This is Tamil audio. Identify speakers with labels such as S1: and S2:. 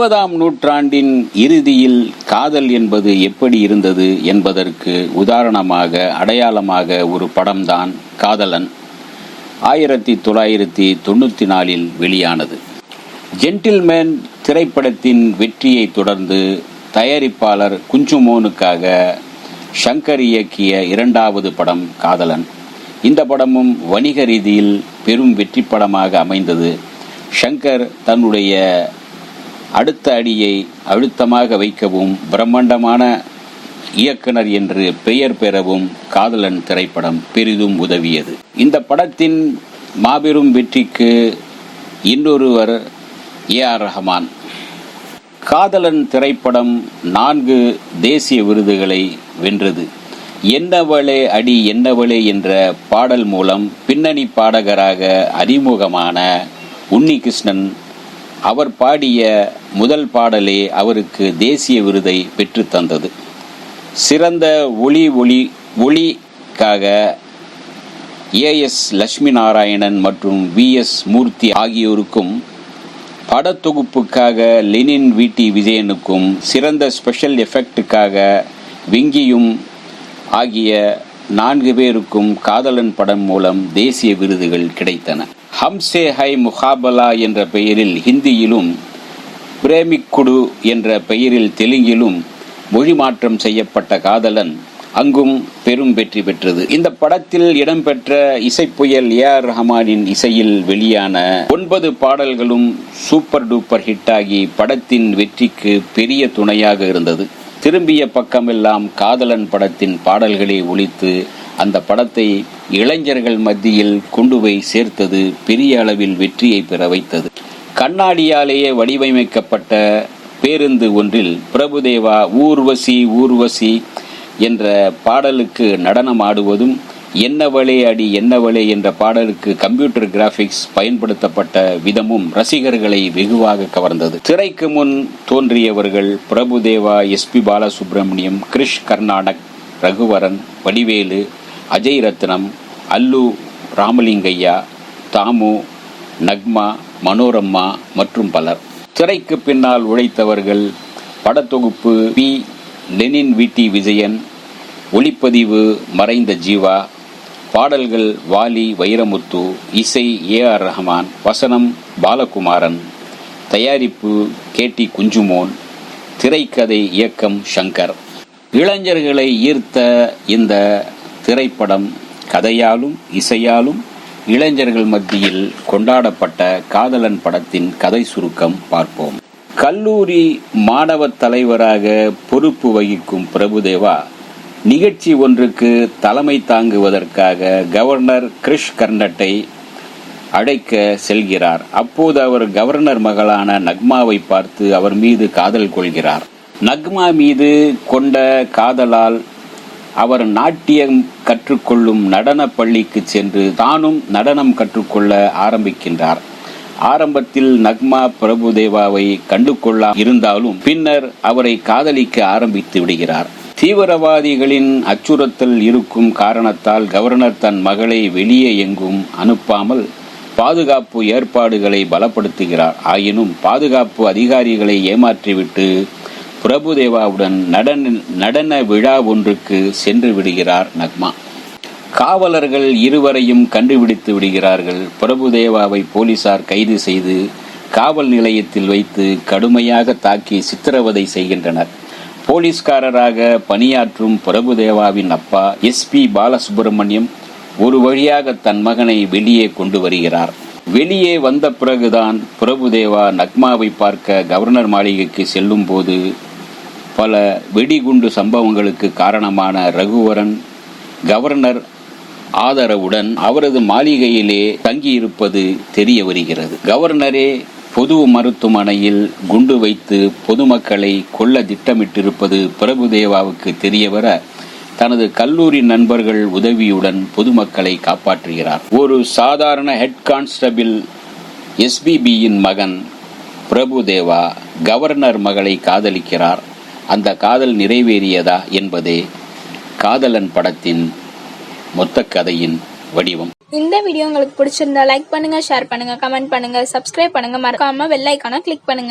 S1: இருபதாம் நூற்றாண்டின் இறுதியில் காதல் என்பது எப்படி இருந்தது என்பதற்கு உதாரணமாக அடையாளமாக ஒரு படம்தான் காதலன் ஆயிரத்தி தொள்ளாயிரத்தி தொண்ணூற்றி நாலில் வெளியானது. ஜென்டில்மேன் திரைப்படத்தின் வெற்றியை தொடர்ந்து தயாரிப்பாளர் குஞ்சுமோனுக்காக ஷங்கர் இயக்கிய இரண்டாவது படம் காதலன். இந்த படமும் வணிக ரீதியில் பெரும் வெற்றி படமாக அமைந்தது. ஷங்கர் தன்னுடைய அடுத்த அடியை அழுத்தமாக வைக்கவும் பிரம்மாண்டமான இயக்குனர் என்று பெயர் பெறவும் காதலன் திரைப்படம் பெரிதும் உதவியது. இந்த படத்தின் மாபெரும் வெற்றிக்கு இன்னொருவர் ஏ ஆர் ரஹமான். காதலன் திரைப்படம் நான்கு தேசிய விருதுகளை வென்றது. என்னவளே அடி என்னவளே என்ற பாடல் மூலம் பின்னணி பாடகராக அறிமுகமான உன்னிகிருஷ்ணன் அவர் பாடிய முதல் பாடலே அவருக்கு தேசிய விருதை பெற்றுத் தந்தது. சிறந்த ஒளி ஒளி ஒளிக்காக ஏஎஸ் லட்சுமி நாராயணன் மற்றும் வி எஸ் மூர்த்தி ஆகியோருக்கும் படத்தொகுப்புக்காக லெனின் விடி விஜயனுக்கும் சிறந்த ஸ்பெஷல் எஃபெக்டுக்காக விங்கியும் ஆகிய நான்கு பேருக்கும் காதலன் படம் மூலம் தேசிய விருதுகள் கிடைத்தன. ஹம்சே ஹை முகாபலா என்ற பெயரில் ஹிந்தியிலும் பிரேமிக்குடு என்ற பெயரில் தெலுங்கிலும் மொழி மாற்றம் செய்யப்பட்ட காதலன் அங்கும் பெரும் வெற்றி பெற்றது. இந்த படத்தில் இடம்பெற்ற இசைப்புயல் ஏ ஆர் ரஹமானின் இசையில் வெளியான ஒன்பது பாடல்களும் சூப்பர் டூப்பர் ஹிட்டாகி படத்தின் வெற்றிக்கு பெரிய துணையாக இருந்தது. திரும்பிய பக்கமெல்லாம் காதலன் படத்தின் பாடல்களை ஒழித்து அந்த படத்தை இளைஞர்கள் மத்தியில் கொண்டு போய் சேர்த்தது பெரிய அளவில் வெற்றியை பெற வைத்தது. கண்ணாடியாலேயே வடிவமைக்கப்பட்ட பேருந்து ஒன்றில் பிரபுதேவா ஊர்வசி ஊர்வசி என்ற பாடலுக்கு நடனம் ஆடுவதும் என்னவளே அடி என்னவளே என்ற பாடலுக்கு கம்ப்யூட்டர் கிராபிக்ஸ் பயன்படுத்தப்பட்ட விதமும் ரசிகர்களை வெகுவாக கவர்ந்தது. திரைக்கு முன் தோன்றியவர்கள் பிரபுதேவா எஸ்பி பாலசுப்ரமணியம் கிரிஷ் கர்நாடக் ரகுவரன் வடிவேலு அஜய் ரத்னம் அல்லு ராமலிங்கையா தாமு நக்மா மனோரம்மா மற்றும் பலர். திரைக்கு பின்னால் உழைத்தவர்கள் படத்தொகுப்பு பி. லெனின் விடி விஜயன் ஒளிப்பதிவு மறைந்த ஜீவா பாடல்கள் வாலி வைரமுத்து இசை ஏ. ஆர். ரஹ்மான் வசனம் பாலகுமாரன் தயாரிப்பு கே. டி. குஞ்சுமோன் திரைக்கதை இயக்கம் ஷங்கர் இளைஞர்களை ஈர்த்த இந்த திரைப்படம் கதையாலும் இசையாலும் இளைஞர்கள் மத்தியில் கொண்டாடப்பட்ட காதலன் படத்தின் கதை சுருக்கம் பார்ப்போம். கல்லூரி மாணவ தலைவராக பொறுப்பு வகிக்கும் பிரபுதேவா நிகழ்ச்சி ஒன்றுக்கு தலைமை தாங்குவதற்காக கவர்னர் கிரிஷ் கர்னட்டை அழைக்க செல்கிறார். அப்போது அவர் கவர்னர் மகளான நக்மாவை பார்த்து அவர் மீது காதல் கொள்கிறார். நக்மா மீது கொண்ட காதலால் அவர் நாட்டியம் கற்றுக்கொள்ளும் நடன பள்ளிக்கு சென்று தானும் நடனம் கற்றுக்கொள்ள ஆரம்பிக்கின்றார். ஆரம்பத்தில் நக்மா பிரபுதேவாவை கண்டுகொள்ள இருந்தாலும் பின்னர் அவரை காதலிக்க ஆரம்பித்து விடுகிறார். தீவிரவாதிகளின் அச்சுறுத்தல் இருக்கும் காரணத்தால் கவர்னர் தன் மகளை வெளியே எங்கும் அனுப்பாமல் பாதுகாப்பு ஏற்பாடுகளை பலப்படுத்துகிறார். ஆயினும் பாதுகாப்பு அதிகாரிகளை ஏமாற்றிவிட்டு பிரபுதேவாவுடன் நடன நடன விழா ஒன்றுக்கு சென்று விடுகிறார் நக்மா. காவலர்கள் இருவரையும் கண்டுபிடித்து விடுகிறார்கள். பிரபுதேவாவை போலீசார் கைது செய்து காவல் நிலையத்தில் வைத்து கடுமையாக தாக்கி சித்திரவதை செய்கின்றனர். போலீஸ்காரராக பணியாற்றும் பிரபுதேவாவின் அப்பா எஸ் பி பாலசுப்ரமணியம் ஒரு வழியாக தன் மகனை வெளியே கொண்டு வருகிறார். வெளியே வந்த பிறகுதான் பிரபுதேவா நக்மாவை பார்க்க கவர்னர் மாளிகைக்கு செல்லும் போது பல வெடிகுண்டு சம்பவங்களுக்கு காரணமான ரகுவரன் கவர்னர் ஆதரவுடன் அவரது மாளிகையிலே தங்கியிருப்பது தெரிய வருகிறது. கவர்னரே பொது மருத்துவமனையில் குண்டு வைத்து பொதுமக்களை கொல்ல திட்டமிட்டிருப்பது பிரபுதேவாவுக்கு தெரியவர தனது கல்லூரி நண்பர்கள் உதவியுடன் பொதுமக்களை காப்பாற்றுகிறார். ஒரு சாதாரண ஹெட் கான்ஸ்டபிள் எஸ்பிபியின் மகன் பிரபுதேவா கவர்னர் மகளை காதலிக்கிறார். அந்த காதல் நிறைவேறியதா என்பதே காதலன் படத்தின் மொத்த கதையின் வடிவம்.
S2: இந்த வீடியோ உங்களுக்கு பிடிச்சிருந்தா லைக் பண்ணுங்க ஷேர் பண்ணுங்க கமெண்ட் பண்ணுங்க சப்ஸ்கிரைப் பண்ணுங்க. மறக்காம வெள்ளைக்கான கிளிக் பண்ணுங்க.